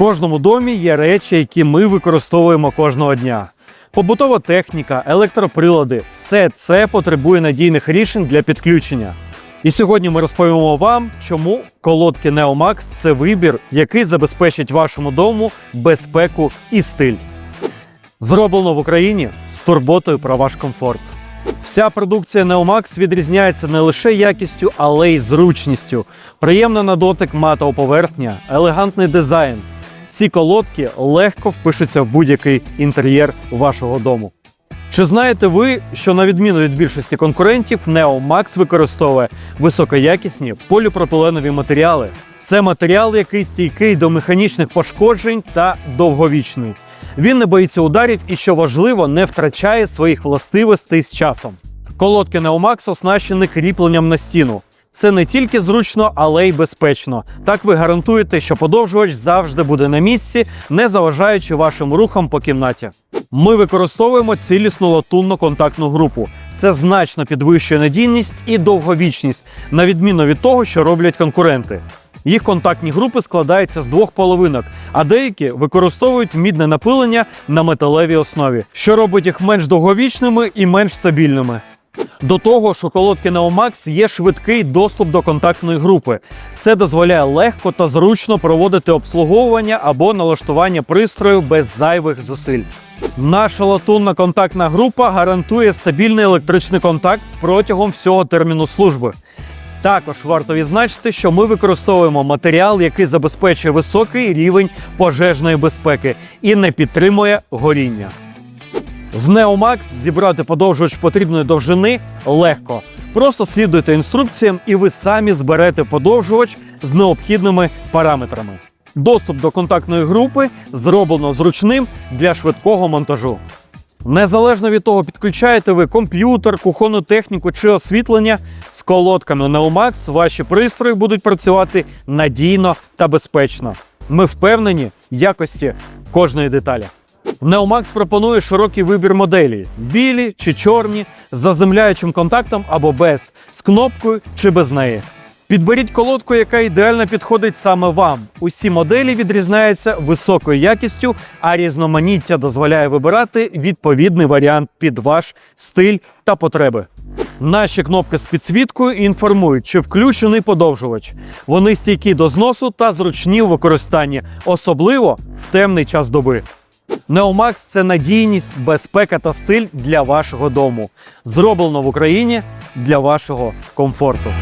кожному домі є речі, які ми використовуємо кожного дня. Побутова техніка, електроприлади все це потребує надійних рішень для підключення. І сьогодні ми розповімо вам, чому колодки Neomax – це вибір, який забезпечить вашому дому безпеку і стиль. Зроблено в Україні з турботою про ваш комфорт. Вся продукція Neomax відрізняється не лише якістю, але й зручністю. Приємна на дотик матова поверхня, елегантний дизайн. Ці колодки легко впишуться в будь-який інтер'єр вашого дому. Чи знаєте ви, що на відміну від більшості конкурентів, Neomax використовує високоякісні поліпропиленові матеріали? Це матеріал, який стійкий до механічних пошкоджень та довговічний. Він не боїться ударів і, що важливо, не втрачає своїх властивостей з часом. Колодки Neomax оснащені кріпленням на стіну. Це не тільки зручно, але й безпечно. Так ви гарантуєте, що подовжувач завжди буде на місці, не заважаючи вашим рухам по кімнаті. Ми використовуємо цілісну латунну контактну групу. Це значно підвищує надійність і довговічність, на відміну від того, що роблять конкуренти. Їх контактні групи складаються з двох половинок, а деякі використовують мідне напилення на металевій основі, що робить їх менш довговічними і менш стабільними. До того ж, у колодки Neomax є швидкий доступ до контактної групи. Це дозволяє легко та зручно проводити обслуговування або налаштування пристрою без зайвих зусиль. Наша латунна контактна група гарантує стабільний електричний контакт протягом всього терміну служби. Також варто відзначити, що ми використовуємо матеріал, який забезпечує високий рівень пожежної безпеки і не підтримує горіння. З Neomax зібрати подовжувач потрібної довжини легко. Просто слідуйте інструкціям, і ви самі зберете подовжувач з необхідними параметрами. Доступ до контактної групи зроблено зручним для швидкого монтажу. Незалежно від того, підключаєте ви комп'ютер, кухонну техніку чи освітлення, з колодками Neomax ваші пристрої будуть працювати надійно та безпечно. Ми впевнені в якості кожної деталі. Neomax пропонує широкий вибір моделей: білі чи чорні, з заземляючим контактом або без, з кнопкою чи без неї. Підберіть колодку, яка ідеально підходить саме вам. Усі моделі відрізняються високою якістю, а різноманіття дозволяє вибирати відповідний варіант під ваш стиль та потреби. Наші кнопки з підсвіткою інформують, чи включений подовжувач. Вони стійкі до зносу та зручні у використанні, особливо в темний час доби. Neomax – це надійність, безпека та стиль для вашого дому. Зроблено в Україні для вашого комфорту.